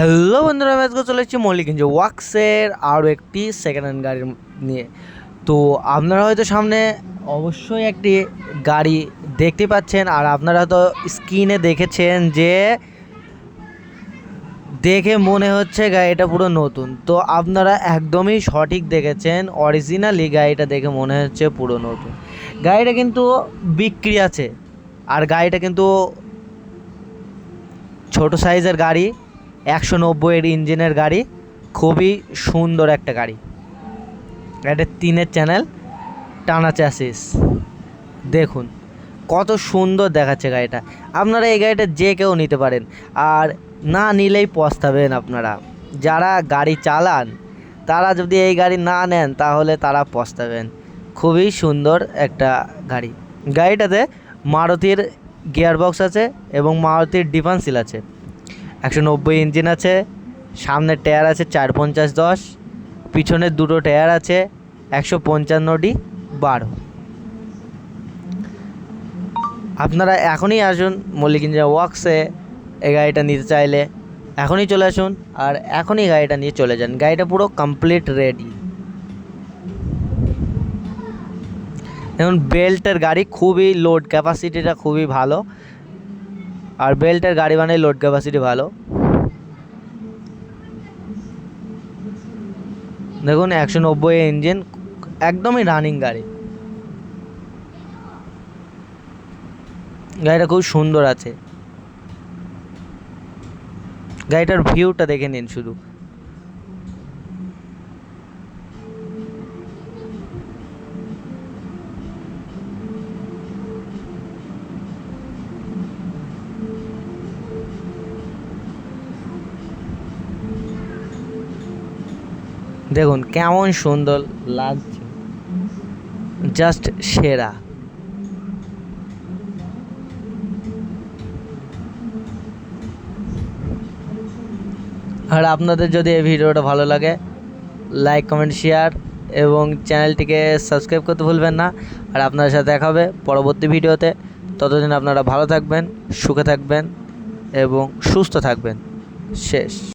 Hello বন্ধুরা, আমি আজকে চলে এসেছি মল্লিকগঞ্জ ওয়াক্সের আরও একটি সেকেন্ড হ্যান্ড গাড়ির নিয়ে। তো আপনারা হয়তো সামনে অবশ্যই একটি গাড়ি দেখতে পাচ্ছেন, আর আপনারা হয়তো স্ক্রিনে দেখেছেন যে দেখে মনে হচ্ছে গাড়িটা পুরো নতুন। তো আপনারা একদমই সঠিক দেখেছেন অরিজিনালি গাড়িটা দেখে মনে হচ্ছে পুরো নতুন। গাড়িটা কিন্তু বিক্রি আছে, আর গাড়িটা কিন্তু ছোট সাইজের গাড়ি। একশো নব্বইয়ের ইঞ্জিনের গাড়ি, খুবই সুন্দর একটা গাড়ি। এটা তিনের চ্যানেল, টানা চ্যাসিস দেখুন, কত সুন্দর দেখাচ্ছে গাড়িটা। আপনারা এই গাড়িটা যে কেউ নিতে পারেন, আর না নিলেই পস্তাবেন আপনারা। যারা গাড়ি চালান, তারা যদি এই গাড়ি না নেন, তাহলে তারা পস্তাবেন। খুবই সুন্দর একটা গাড়ি। গাড়িটাতে মারুতির গিয়ারবক্স আছে এবং মারুতির ডিফান্সিল আছে। একশো নব্বই ইঞ্জিন আছে সামনের টায়ার আছে চার পঞ্চাশ দশ পিছনের দুটো টায়ার আছে একশো পঞ্চান্নটি বারো। আপনারা এখনই আসুন মল্লিকিঞ্জা ওয়ার্কসে, এই গাড়িটা নিতে চাইলে এখনই চলে আসুন আর এখনই গাড়িটা নিয়ে চলে যান। গাড়িটা পুরো কমপ্লিট রেডি এখন বেল্টের গাড়ি খুবই লোড ক্যাপাসিটিটা খুবই ভালো। আর বেল্টের গাড়ি মানে লোড ক্যাপাসিটি ভালো। দেখুন, একশো নব্বই ইঞ্জিন একদমই রানিং গাড়ি। গাড়িটা খুব সুন্দর আছে। গাড়িটার ভিউটা দেখে নিন শুধু। দেখুন, কেমন সুন্দর লাগছে। জাস্ট সেরা। আর আপনাদের যদি এই ভিডিওটা ভালো লাগে লাইক কমেন্ট শেয়ার এবং চ্যানেলটিকে সাবস্ক্রাইব করতে ভুলবেন না। আর আপনাদের সাথে দেখা হবে পরবর্তী ভিডিওতে। ততদিন আপনারা ভালো থাকবেন, সুখে থাকবেন এবং সুস্থ থাকবেন। শেষ।